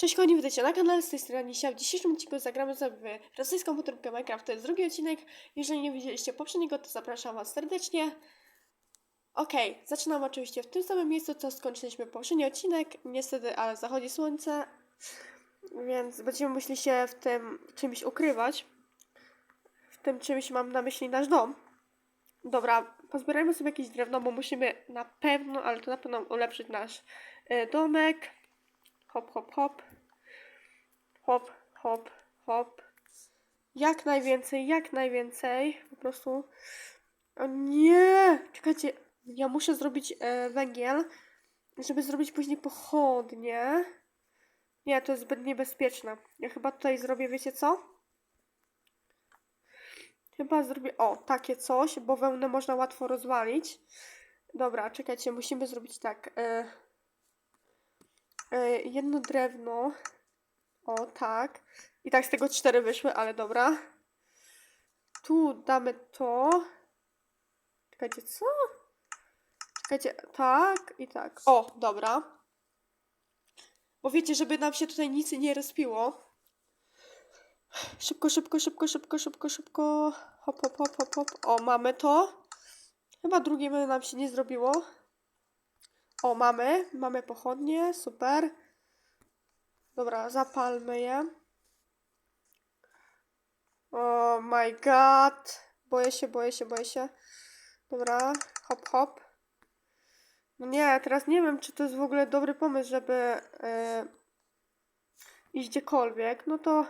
Cześć kochani, witajcie na kanale, z tej strony Nisia. W dzisiejszym odcinku zagramy sobie w rosyjską motorkę Minecraft. To jest drugi odcinek. Jeżeli nie widzieliście poprzedniego, to zapraszam was serdecznie. Okej, zaczynam oczywiście w tym samym miejscu, co skończyliśmy poprzedni odcinek. Niestety, ale zachodzi słońce, więc będziemy musieli się w tym czymś ukrywać. W tym czymś mam na myśli nasz dom. Dobra, pozbierajmy sobie jakieś drewno, bo musimy na pewno, ale to na pewno ulepszyć nasz y, domek. Hop, hop, hop. Hop, hop, hop. Jak najwięcej, jak najwięcej. Po prostu. O nie! Czekajcie, ja muszę zrobić e, węgiel, żeby zrobić później pochodnie. Nie, to jest zbyt niebezpieczne. Ja chyba tutaj zrobię, wiecie co? Chyba zrobię, o, takie coś, bo wełnę można łatwo rozwalić. Dobra, czekajcie, musimy zrobić tak. E, jedno drewno. O, tak. I tak z tego cztery wyszły, ale dobra. Tu damy to. Czekajcie, co? Czekajcie, tak i tak. O, dobra. Bo wiecie, żeby nam się tutaj nic nie rozpiło. Szybko, szybko, szybko, szybko, szybko, szybko. Hop, hop, hop, hop, hop. O, mamy to. Chyba drugie nam się nie zrobiło. O, mamy. Mamy pochodnie. Super. Dobra, zapalmy je. Oh my god. Boję się, boję się, boję się. Dobra, hop, hop. No nie, teraz nie wiem, czy to jest w ogóle dobry pomysł, żeby e, iść gdziekolwiek. No to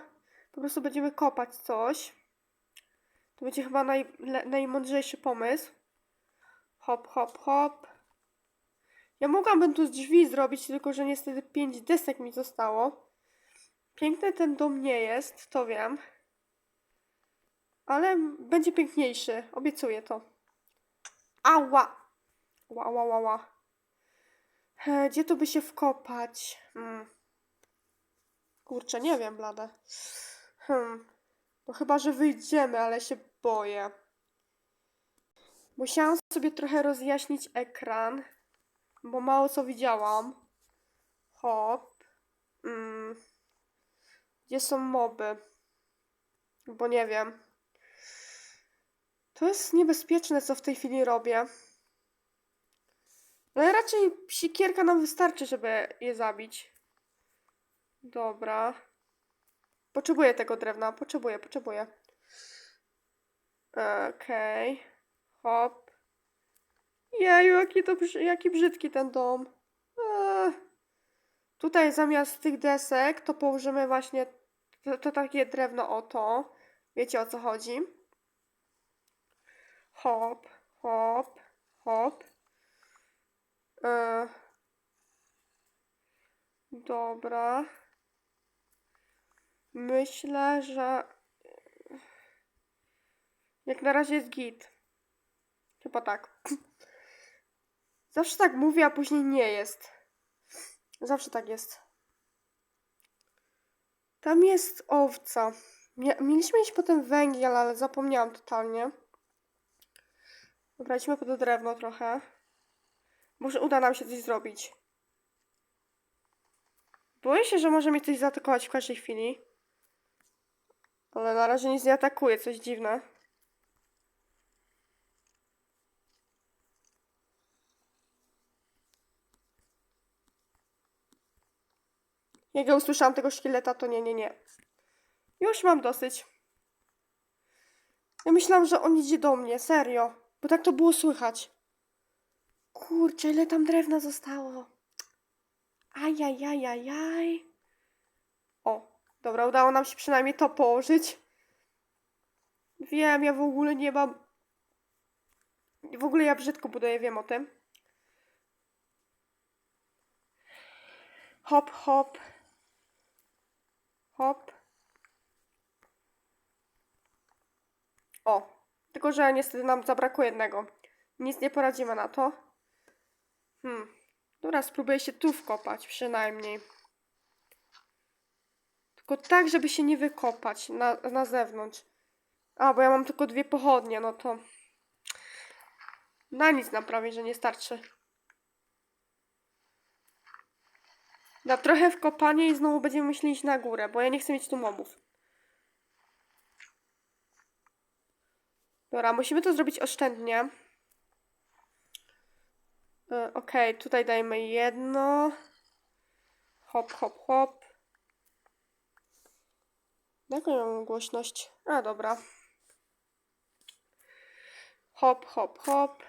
po prostu będziemy kopać coś. To będzie chyba naj, najmądrzejszy pomysł. Hop, hop, hop. Ja mogłabym tu z drzwi zrobić, tylko że niestety pięć desek mi zostało. Piękny ten dom nie jest, to wiem. Ale będzie piękniejszy, obiecuję to. Ała! Ła, ła, ła, ła. E, Gdzie tu by się wkopać? Hmm. Kurczę, nie wiem, blade. Hmm. No chyba, że wyjdziemy, ale się boję. Musiałam sobie trochę rozjaśnić ekran, bo mało co widziałam. Hop. Mm. Gdzie są moby? Bo nie wiem. To jest niebezpieczne, co w tej chwili robię. Ale raczej sikierka nam wystarczy, żeby je zabić. Dobra. Potrzebuję tego drewna. Potrzebuję, potrzebuję. Okej. Hop. Jeju, jaki, to, jaki brzydki ten dom. Eee. Tutaj zamiast tych desek to położymy właśnie to, to takie drewno o to. Wiecie o co chodzi? Hop, hop, hop. E, dobra. Myślę, że jak na razie jest git. Chyba tak. Zawsze tak mówię, a później nie jest. Zawsze tak jest. Tam jest owca. Mieliśmy mieć potem węgiel, ale zapomniałam totalnie. Dobra, idźmy po to drewno trochę. Może uda nam się coś zrobić. Boję się, że może mnie coś zaatakować w każdej chwili. Ale na razie nic nie atakuje, coś dziwne. Jak ja usłyszałam tego szkieleta, to nie, nie, nie. Już mam dosyć. Ja myślałam, że on idzie do mnie, serio. Bo tak to było słychać. Kurczę, ile tam drewna zostało. Ajajajajaj. O, dobra, udało nam się przynajmniej to położyć. Wiem, ja w ogóle nie mam... W ogóle ja brzydko buduję, wiem o tym. Hop, hop. Hop. O, tylko że niestety nam zabrakło jednego. Nic nie poradzimy na to. Hmm. Dobra, spróbuję się tu wkopać przynajmniej. Tylko tak, żeby się nie wykopać na, na zewnątrz. A, bo ja mam tylko dwie pochodnie, no to... Na nic nam prawie, że nie starczy. Na trochę w kopanie i znowu będziemy musieli iść na górę, bo ja nie chcę mieć tu mobów. Dobra, musimy to zrobić oszczędnie. E, Okej, tutaj dajmy jedno. Hop, hop, hop. Jaką ja mam głośność? A, dobra. Hop, hop, hop.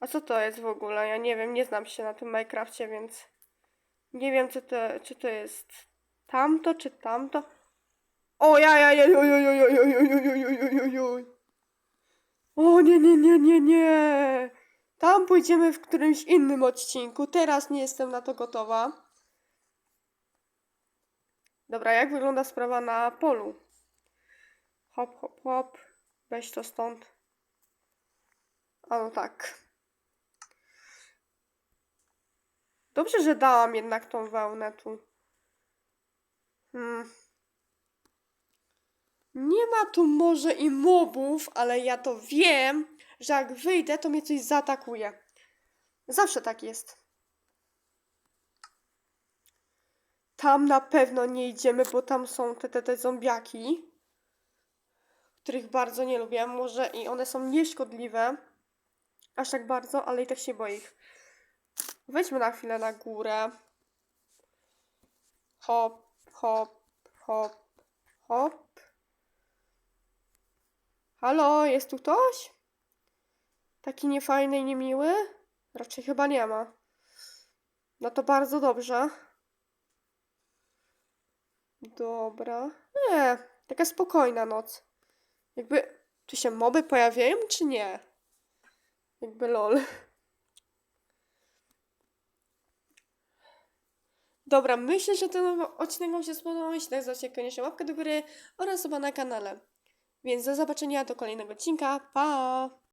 A co to jest w ogóle? Ja nie wiem, nie znam się na tym Minecrafcie, więc nie wiem, co to, czy to jest tamto, czy tamto. O, ja, ja, ja, ja, ja, ja, ja, ja, ja, ja, ja, ja, ja, ja. O, nie, nie, nie, nie, nie. Tam pójdziemy w którymś innym odcinku. Teraz nie jestem na to gotowa. Dobra, jak wygląda sprawa na polu? Hop, hop, hop. Weź to stąd. A no tak. Dobrze, że dałam jednak tą wełnę tu. Hmm. Nie ma tu może i mobów, ale ja to wiem, że jak wyjdę, to mnie coś zaatakuje. Zawsze tak jest. Tam na pewno nie idziemy, bo tam są te, te, te zombiaki, których bardzo nie lubię. Może i one są nieszkodliwe, aż tak bardzo, ale i tak się boję ich. Wejdźmy na chwilę na górę. Hop, hop, hop, hop. Halo, jest tu ktoś? Taki niefajny i niemiły? Raczej chyba nie ma. No to bardzo dobrze. Dobra. Nie, taka spokojna noc. Jakby, czy się moby pojawiają, czy nie? Jakby lol. Dobra, myślę, że ten odcinek Wam się spodobał. Jeśli tak, zostawcie koniecznie łapkę do góry oraz suba na kanale. Więc do zobaczenia do kolejnego odcinka. Pa!